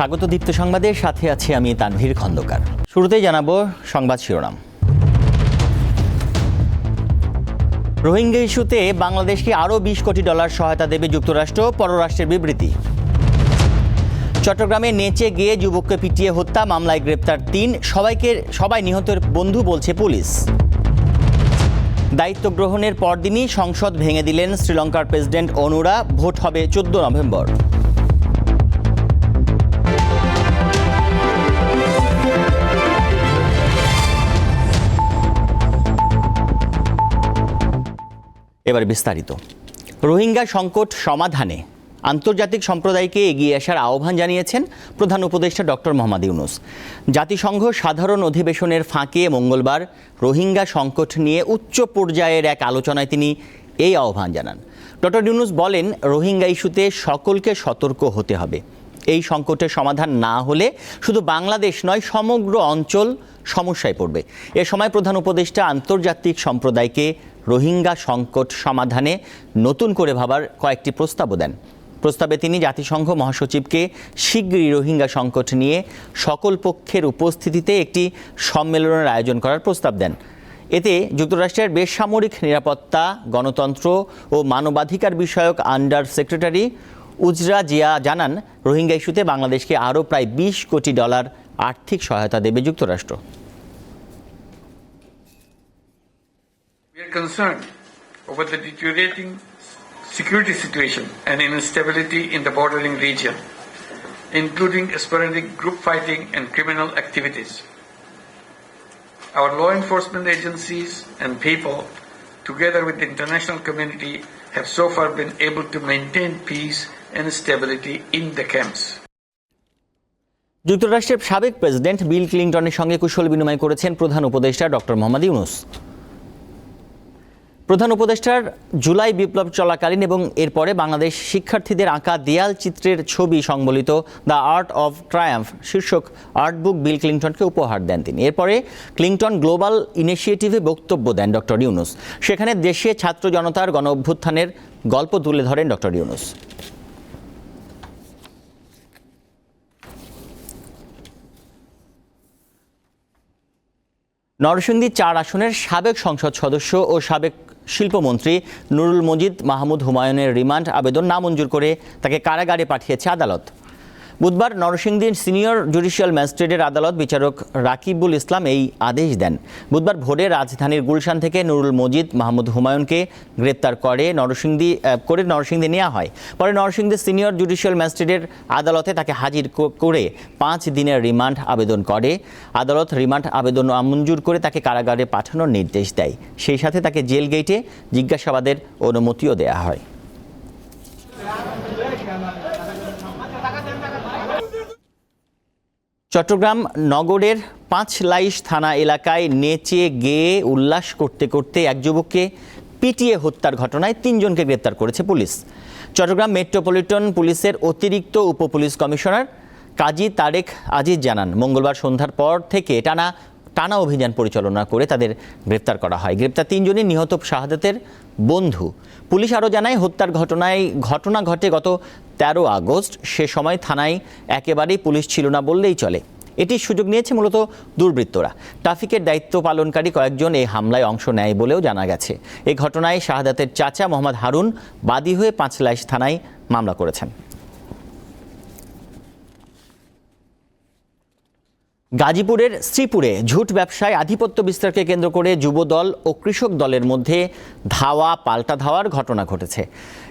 স্বাগত দীপ্ত সংবাদের সাথে আছি আমি তানভীর খন্দকার। শুরুতেই জানাব সংবাদ শিরোনাম। রোহিঙ্গা ইস্যুতে বাংলাদেশকে আরও বিশ কোটি ডলার সহায়তা দেবে যুক্তরাষ্ট্র, পররাষ্ট্রের বিবৃতি। চট্টগ্রামে নেচে গিয়ে যুবককে পিটিয়ে হত্যা, মামলায় গ্রেপ্তার তিন, সবাইকে, সবাই নিহতের বন্ধু বলছে পুলিশ। দায়িত্ব গ্রহণের পরদিনই সংসদ ভেঙে দিলেন শ্রীলঙ্কার প্রেসিডেন্ট অনুরা, ভোট হবে চোদ্দ নভেম্বর। এবার বিস্তারিত। রোহিঙ্গা সংকট সমাধানে আন্তর্জাতিক সম্প্রদায়কে এগিয়ে আসার আহ্বান জানিয়েছেন প্রধান উপদেষ্টা ডক্টর মোহাম্মদ ইউনুস। জাতিসংঘ সাধারণ অধিবেশনের ফাঁকে মঙ্গলবার রোহিঙ্গা সংকট নিয়ে উচ্চ পর্যায়ের এক আলোচনায় তিনি এই আহ্বান জানান। ডক্টর ইউনুস বলেন, রোহিঙ্গা ইস্যুতে সকলকে সতর্ক হতে হবে। এই সংকটের সমাধান না হলে শুধু বাংলাদেশ নয়, সমগ্র অঞ্চল সমস্যায় পড়বে। এ সময় প্রধান উপদেষ্টা আন্তর্জাতিক সম্প্রদায়কে রোহিঙ্গা সংকট সমাধানে নতুন করে ভাবার কয়েকটি প্রস্তাবও দেন। প্রস্তাবে তিনি জাতিসংঘ মহাসচিবকে শীঘ্রই রোহিঙ্গা সংকট নিয়ে সকল পক্ষের উপস্থিতিতে একটি সম্মেলনের আয়োজন করার প্রস্তাব দেন। এতে যুক্তরাষ্ট্রের বেসামরিক নিরাপত্তা, গণতন্ত্র ও মানবাধিকার বিষয়ক আন্ডার সেক্রেটারি উজরা জিয়া জানান, রোহিঙ্গা ইস্যুতে বাংলাদেশকে আরও প্রায় বিশ কোটি ডলার আর্থিক সহায়তা দেবে যুক্তরাষ্ট্র। Concerned over the deteriorating security situation and instability in the bordering region, including sporadic group fighting and criminal activities. Our law enforcement agencies and people, together with the international community, have so far been able to maintain peace and stability in the camps. যুক্তরাষ্ট্রের সাবেক president Bill ক্লিন্টনের সঙ্গে কুশল বিনিময় করেছেন প্রধান উপদেষ্টা doctor Mohammad Yunus প্রধান উপদেষ্টার জুলাই বিপ্লব চলাকালীন এবং এরপরে বাংলাদেশ শিক্ষার্থীদের আঁকা দেয়াল চিত্রের ছবি সংবলিত দ্য আর্ট অফ ট্রায়াম্ফ শীর্ষক আর্টবুক বিল ক্লিন্টনকে উপহার দেন তিনি। এরপরে ক্লিন্টন গ্লোবাল ইনিশিয়েটিভে বক্তব্য দেন ডক্টর ইউনুস। সেখানে দেশে ছাত্র জনতার গণ অভ্যুত্থানের গল্প তুলে ধরেন ডক্টর ইউনুস। নরসিংদী চার আসনের সাবেক সংসদ সদস্য ও সাবেক শিল্পমন্ত্রী নুরুল মজিদ মাহমুদ হুমায়ুনের রিমান্ড আবেদন নামঞ্জুর করে তাকে কারাগারে পাঠিয়েছে আদালত। বুধবার নরসিংদীর সিনিয়র জুডিশিয়াল ম্যাজিস্ট্রেটের আদালত বিচারক রাকিবুল ইসলাম এই আদেশ দেন। বুধবার ভোরে রাজধানীর গুলশান থেকে নুরুল মজিদ মাহমুদ হুমায়ুনকে গ্রেপ্তার করে নরসিংদী করে নরসিংদী নেওয়া হয়। পরে নরসিংদীর সিনিয়র জুডিশিয়াল ম্যাজিস্ট্রেটের আদালতে তাকে হাজির করে পাঁচ দিনের রিমান্ড আবেদন করে। আদালত রিমান্ড আবেদন আমঞ্জুর করে তাকে কারাগারে পাঠানোর নির্দেশ দেয়। সেই সাথে তাকে জেল গেটে জিজ্ঞাসাবাদের অনুমতিও দেওয়া হয়। চট্টগ্রাম নগরের পাঁচলাইশ থানা এলাকায় নেচে গেয়ে উল্লাস করতে করতে এক যুবককে পিটিয়ে হত্যার ঘটনায় তিনজনকে গ্রেপ্তার করেছে পুলিশ। চট্টগ্রাম মেট্রোপলিটন পুলিশের অতিরিক্ত উপপুলিশ কমিশনার কাজী তারেক আজিজ জানান, মঙ্গলবার সন্ধ্যার পর থেকে টানা টানা অভিযান পরিচালনা করে তাদের গ্রেপ্তার করা হয়। গ্রেপ্তার তিনজনই নিহত শাহাদাতের বন্ধু। পুলিশ আরও জানায়, হত্যার ঘটনায়, ঘটনা ঘটে গত তেরো আগস্ট। সে সময় থানায় একেবারেই পুলিশ ছিল না বললেই চলে। এটির সুযোগ নিয়েছে মূলত দুর্বৃত্তরা। ট্রাফিকের দায়িত্ব পালনকারী কয়েকজন এই হামলায় অংশ নেয় বলেও জানা গেছে। এই ঘটনায় শাহাদাতের চাচা মোহাম্মদ হারুন বাদী হয়ে পাঁচলাইশ থানায় মামলা করেছেন। গাজীপুরের শ্রীপুরে ঝুট ব্যবসায় আধিপত্য বিস্তারকে কেন্দ্র করে যুবদল ও কৃষক দলের মধ্যে ধাওয়া, পাল্টা ধাওয়ার ঘটনা ঘটেছে।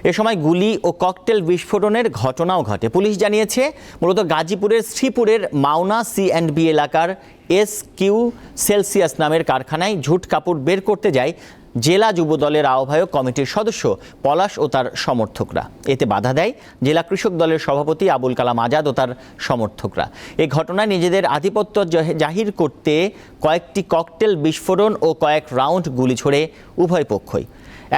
এ সময় গুলি ও ককটেল বিস্ফোরণের ঘটনাও ঘটে। পুলিশ জানিয়েছে, মূলত গাজীপুরের শ্রীপুরের মাওনা সি অ্যান্ড বি এলাকার এস কিউ সেলসিয়াস নামের কারখানায় ঝুট কাপড় বের করতে যায় জেলা যুবদলের আহ্বায়ক কমিটির সদস্য পলাশ ও তার সমর্থকরা। এতে বাধা দেয় জেলা কৃষক দলের সভাপতি আবুল কালাম আজাদ ও তার সমর্থকরা। এ ঘটনায় নিজেদের আধিপত্য জাহির করতে কয়েকটি ককটেল বিস্ফোরণ ও কয়েক রাউন্ড গুলি ছোড়ে উভয় পক্ষই।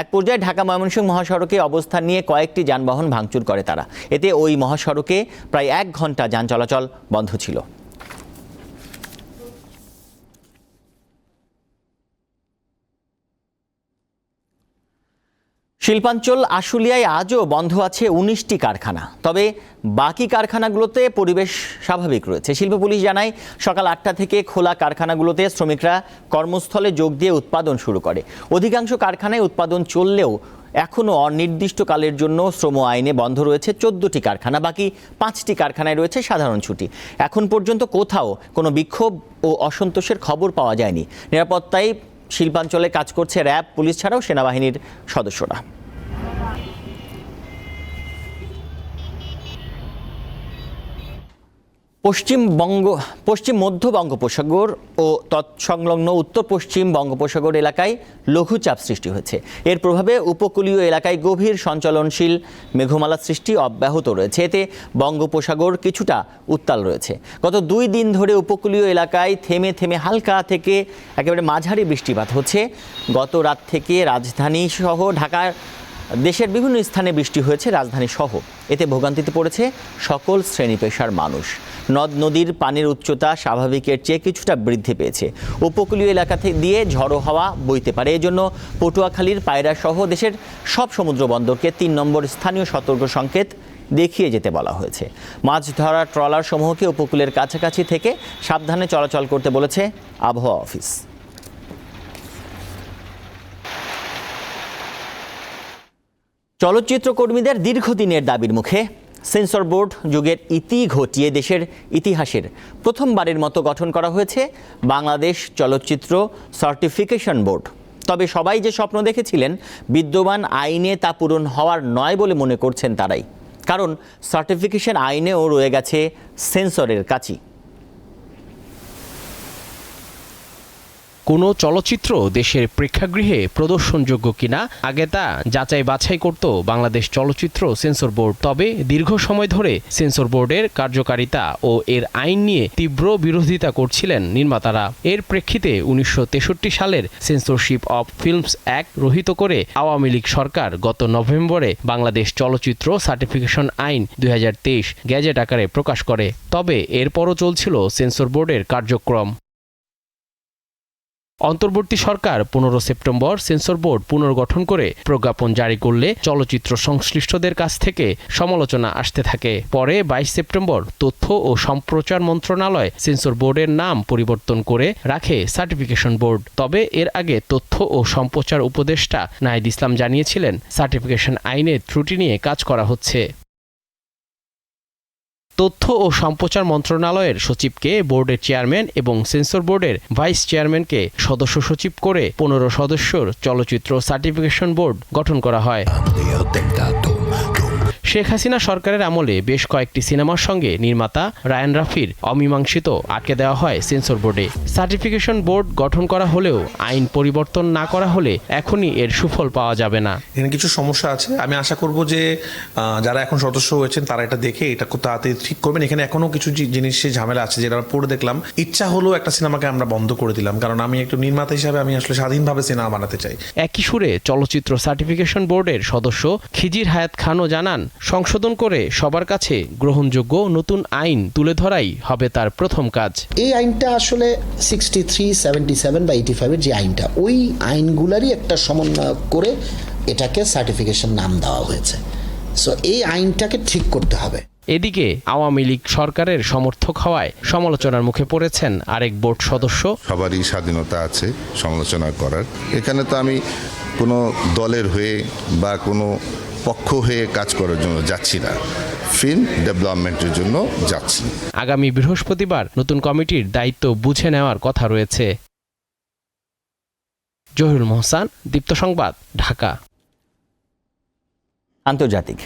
এক পর্যায়ে ঢাকা ময়মনসিংহ মহাসড়কে অবস্থান নিয়ে কয়েকটি যানবাহন ভাঙচুর করে তারা। এতে ওই মহাসড়কে প্রায় এক ঘণ্টা যান চলাচল বন্ধ ছিল। শিল্পাঞ্চল আশুলিয়ায় আজও বন্ধ আছে উনিশটি কারখানা। তবে বাকি কারখানাগুলোতে পরিবেশ স্বাভাবিক রয়েছে। শিল্প পুলিশ জানায়, সকাল আটটা থেকে খোলা কারখানাগুলোতে শ্রমিকরা কর্মস্থলে যোগ দিয়ে উৎপাদন শুরু করে। অধিকাংশ কারখানায় উৎপাদন চললেও এখনও অনির্দিষ্টকালের জন্য শ্রম আইনে বন্ধ রয়েছে চোদ্দটি কারখানা। বাকি পাঁচটি কারখানায় রয়েছে সাধারণ ছুটি। এখন পর্যন্ত কোথাও কোনো বিক্ষোভ ও অসন্তোষের খবর পাওয়া যায়নি। নিরাপত্তায় শিল্পাঞ্চলে কাজ করছে র্যাব, পুলিশ ছাড়াও সেনাবাহিনীর সদস্যরা। পশ্চিমবঙ্গ পশ্চিম মধ্য বঙ্গোপসাগর ও তৎসংলগ্ন উত্তর পশ্চিম বঙ্গোপসাগর এলাকায় লঘুচাপ সৃষ্টি হয়েছে। এর প্রভাবে উপকূলীয় এলাকায় গভীর সঞ্চালনশীল মেঘমালা সৃষ্টি অব্যাহত রয়েছে। এতে বঙ্গোপসাগর কিছুটা উত্তাল রয়েছে। গত দুই দিন ধরে উপকূলীয় এলাকায় থেমে থেমে হালকা থেকে একেবারে মাঝারি বৃষ্টিপাত হচ্ছে। গত রাত থেকে রাজধানী সহ ঢাকার দেশের বিভিন্ন স্থানে বৃষ্টি হয়েছে, রাজধানী সহ। এতে ভোগান্তিতে পড়েছে সকল শ্রেণি পেশার মানুষ। নদ, নদীর পানির উচ্চতা স্বাভাবিকের চেয়ে কিছুটা বৃদ্ধি পেয়েছে। উপকূলীয় এলাকা থেকে দিয়ে ঝড়ো হাওয়া বইতে পারে। এজন্য পটুয়াখালীর পায়রা সহ দেশের সব সমুদ্র বন্দরকে তিন নম্বর স্থানীয় সতর্ক সংকেত দেখিয়ে যেতে বলা হয়েছে। মাছ ধরা ট্রলার সমূহকে উপকূলের কাছাকাছি থেকে সাবধানে চলাচল করতে বলেছে আবহাওয়া অফিস। চলচ্চিত্র কর্মীদের দীর্ঘদিনের দাবির মুখে সেন্সর বোর্ড যুগের ইতি ঘটিয়ে দেশের ইতিহাসের প্রথমবারের মতো গঠন করা হয়েছে বাংলাদেশ চলচ্চিত্র সার্টিফিকেশন বোর্ড। তবে সবাই যে স্বপ্ন দেখেছিলেন, বিদ্যমান আইনে তা পূরণ হওয়ার নয় বলে মনে করছেন তারাই। কারণ সার্টিফিকেশন আইনেও রয়ে গেছে সেন্সরের কাছি কোনো চলচ্চিত্র দেশের প্রেক্ষাগৃহে প্রদর্শনযোগ্য কিনা? আগে তা যাচাই বাছাই করত বাংলাদেশ চলচ্চিত্র সেন্সর বোর্ড। তবে দীর্ঘ সময় ধরে সেন্সর বোর্ডের কার্যকারিতা ও এর আইন নিয়ে তীব্র বিরোধিতা করছিলেন নির্মাতারা। এর প্রেক্ষিতে উনিশশো তেষট্টি সালের সেন্সরশিপ অব ফিল্মস অ্যাক্ট রহিত করে আওয়ামী লীগ সরকার গত নভেম্বরে বাংলাদেশ চলচ্চিত্র সার্টিফিকেশন আইন দু হাজার তেইশ গ্যাজেট আকারে প্রকাশ করে। তবে এরপরও চলছিল সেন্সর বোর্ডের কার্যক্রম। অন্তর্বর্তী সরকার পনেরো সেপ্টেম্বর সেন্সর বোর্ড পুনর্গঠন করে প্রজ্ঞাপন জারি করলে চলচ্চিত্র সংশ্লিষ্টদের কাছ থেকে সমালোচনা আসতে থাকে। পরে বাইশ সেপ্টেম্বর তথ্য ও সম্প্রচার মন্ত্রণালয় সেন্সর বোর্ডের নাম পরিবর্তন করে রাখে সার্টিফিকেশন বোর্ড। তবে এর আগে তথ্য ও সম্প্রচার উপদেষ্টা নাহিদ ইসলাম জানিয়েছিলেন, সার্টিফিকেশন আইনের ত্রুটি নিয়ে কাজ করা হচ্ছে। তথ্য ও সম্প্রচার মন্ত্রণালয়ের সচিবকে বোর্ডের চেয়ারম্যান এবং সেন্সর বোর্ডের ভাইস চেয়ারম্যানকে সদস্য সচিব করে পনেরো সদস্যর চলচ্চিত্র সার্টিফিকেশন বোর্ড গঠন করা হয়। শেখ হাসিনা সরকারের আমলে বেশ কয়েকটি সিনেমার সঙ্গে নির্মাতা রায়ান রাফির অমীমাংসিত আটকে দেওয়া হয় সেন্সর বোর্ডে। সার্টিফিকেশন বোর্ড গঠন করা হলেও আইন পরিবর্তন না করা হলে এখনই এর সুফল পাওয়া যাবে না। এখানে কিছু সমস্যা আছে। আমি আশা করব যে যারা এখন সদস্য হয়েছেন তারা এটা দেখে এটা খুব তাড়াতাড়ি ঠিক করবেন। এখানে এখনও কিছু জিনিসের ঝামেলা আছে যেটা আমরা পড়ে দেখলাম। ইচ্ছা হলো একটা সিনেমাকে আমরা বন্ধ করে দিলাম। কারণ আমি একটু নির্মাতা হিসাবে আমি আসলে স্বাধীনভাবে সিনেমা বানাতে চাই। একই সুরে চলচ্চিত্র সার্টিফিকেশন বোর্ডের সদস্য খিজির হায়াত খানও জানান সংশোধন করে সবার কাছে গ্রহণযোগ্য নতুন আইন তুলে ধরাই হবে তার প্রথম কাজ। এই আইনটা আসলে সিক্সটি থ্রি সেভেন্টি সেভেন বা এইটি ফাইভের যে আইনটা ওই আইনগুলারই একটা সমন্বয় করে এটাকে সার্টিফিকেশন নাম দেওয়া হয়েছে। সো এই আইনটাকে ঠিক করতে হবে। এদিকে আওয়ামী লীগ সরকারের সমর্থক হওয়ায় সমালোচনার মুখে পড়েছেন আরেক বোর্ড সদস্য। সবারই স্বাধীনতা আছে সমালোচনা করার। এখানে তো আমি কোনো দলের হয়ে বা কোনো পক্ষ হয়ে কাজ করার জন্য যাচ্ছি না। ফিল্ম ডেভেলপমেন্টের জন্য যাচ্ছি। আগামী বৃহস্পতিবার নতুন কমিটির দায়িত্ব বুঝে নেওয়ার কথা রয়েছে। জহিরুল মোহসান দীপ্ত সংবাদ ঢাকা। আন্তর্জাতিক।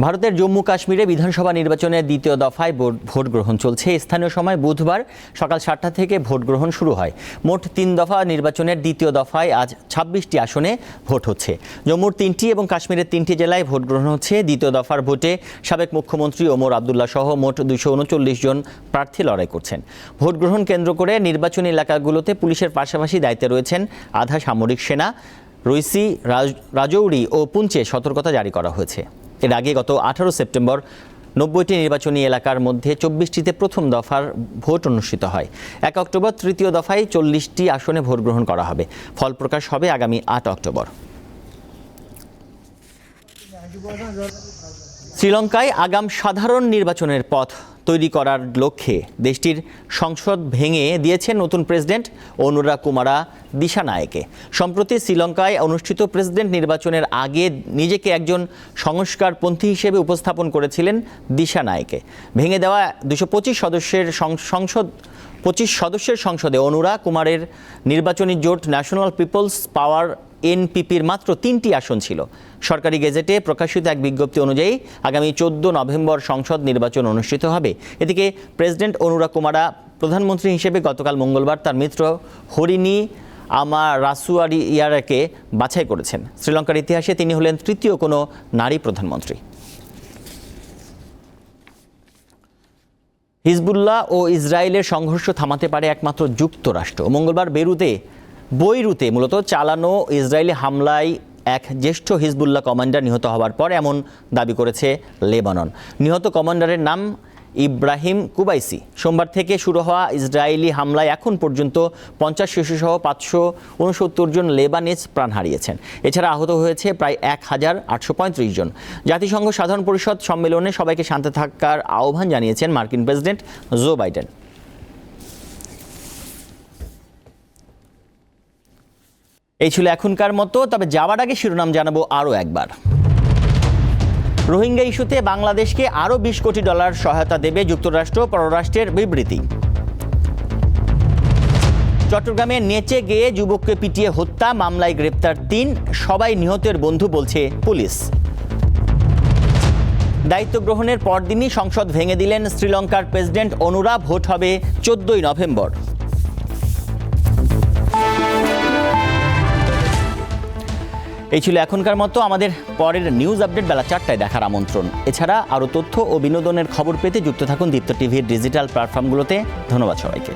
ভারতের জম্মু কাশ্মীরে বিধানসভা নির্বাচনের দ্বিতীয় দফায় ভোট- গ্রহণ চলছে। স্থানীয় সময় বুধবার সকাল সাতটা থেকে ভোট গ্রহণ শুরু হয়। মোট তিন দফা নির্বাচনের দ্বিতীয় দফায় আজ ছাব্বিশটি আসনে ভোট হচ্ছে। জম্মুর তিনটি এবং কাশ্মীরের তিনটি জেলায় ভোট গ্রহণ হচ্ছে। দ্বিতীয় দফার ভোটে সাবেক মুখ্যমন্ত্রী ওমর আবদুল্লাহ সহ মোট দুশো উনচল্লিশ জন প্রার্থী লড়াই করছেন। ভোট গ্রহণ কেন্দ্র করে নির্বাচনী এলাকাগুলোতে পুলিশের পাশাপাশি দায়িত্বে রয়েছেন আধা সামরিক সেনা, রইসি, রাজ- রাজৌরি ও পুঞ্চে সতর্কতা জারি করা হয়েছে। এর আগে গত আঠারো সেপ্টেম্বর নব্বইটি নির্বাচনী এলাকার মধ্যে চব্বিশটিতে প্রথম দফার ভোট অনুষ্ঠিত হয়। এক অক্টোবর তৃতীয় দফায় চল্লিশটি আসনে ভোট গ্রহণ করা হবে। ফল প্রকাশ হবে আগামী আট অক্টোবর। শ্রীলঙ্কায় আগাম সাধারণ নির্বাচনের পথ তৈরি করার লক্ষ্যে দেশটির সংসদ ভেঙে দিয়েছেন নতুন প্রেসিডেন্ট অনুরা কুমারা দিশানায়েকে। সম্প্রতি শ্রীলঙ্কায় অনুষ্ঠিত প্রেসিডেন্ট নির্বাচনের আগে নিজেকে একজন সংস্কারপন্থী হিসেবে উপস্থাপন করেছিলেন দিশানায়েকে। ভেঙে দেওয়া দুশো পঁচিশ সদস্যের সংসদ, পঁচিশ সদস্যের সংসদে অনুরা কুমারের নির্বাচনী জোট ন্যাশনাল পিপলস পাওয়ার এনপিপির মাত্র তিনটি আসন ছিল। সরকারি গেজেটে প্রকাশিত এক বিজ্ঞপ্তি অনুযায়ী আগামী চোদ্দ নভেম্বর সংসদ নির্বাচন অনুষ্ঠিত হবে। এদিকে প্রেসিডেন্ট অনুরা কুমারা প্রধানমন্ত্রী হিসেবে গতকাল মঙ্গলবার তার মিত্র হরিণী আমা রাসুয়ারি ইয়ারাকে বাছাই করেছেন। শ্রীলঙ্কার ইতিহাসে তিনি হলেন তৃতীয় কোনো নারী প্রধানমন্ত্রী। হিজবুল্লাহ ও ইসরায়েলের সংঘর্ষ থামাতে পারে একমাত্র যুক্তরাষ্ট্র। মঙ্গলবার বেরুতে বৈরুতে মূলত চালানো ইসরায়েলি হামলায় এক জ্যেষ্ঠ হিজবুল্লাহ কমান্ডার নিহত হওয়ার পর এমন দাবি করেছে লেবানন। নিহত কমান্ডারের নাম ইব্রাহিম কুবাইসি। সোমবার থেকে শুরু হওয়া ইসরায়েলি হামলায় এখন পর্যন্ত পঞ্চাশ শিশুসহ পাঁচশো উনসত্তর জন লেবানিজ প্রাণ হারিয়েছেন। এছাড়া আহত হয়েছে প্রায় এক হাজার আটশো পঁয়ত্রিশ জন। জাতিসংঘ সাধারণ পরিষদ সম্মেলনে সবাইকে শান্ত থাকার আহ্বান জানিয়েছেন মার্কিন প্রেসিডেন্ট জো বাইডেন। এই ছিল এখনকার মতো, তবে যাওয়ার আগে শিরোনাম জানাব আরও একবার। রোহিঙ্গা ইস্যুতে বাংলাদেশকে আরও বিশ কোটি ডলার সহায়তা দেবে যুক্তরাষ্ট্র, পররাষ্ট্রের বিবৃতি। চট্টগ্রামে নেচে গিয়ে যুবককে পিটিয়ে হত্যা, মামলায় গ্রেপ্তার তিন, সবাই নিহতের বন্ধু বলছে পুলিশ। দায়িত্ব গ্রহণের পরদিনই সংসদ ভেঙে দিলেন শ্রীলঙ্কার প্রেসিডেন্ট, অনুরা, ভোট হবে চোদ্দই নভেম্বর। এই ছিল এখনকার মতো। আমাদের পরের নিউজ আপডেট বেলা চারটায় দেখার আমন্ত্রণ। এছাড়া আরও তথ্য ও বিনোদনের খবর পেতে যুক্ত থাকুন দীপ্ত টিভির ডিজিটাল প্ল্যাটফর্মগুলোতে ধন্যবাদ সবাইকে।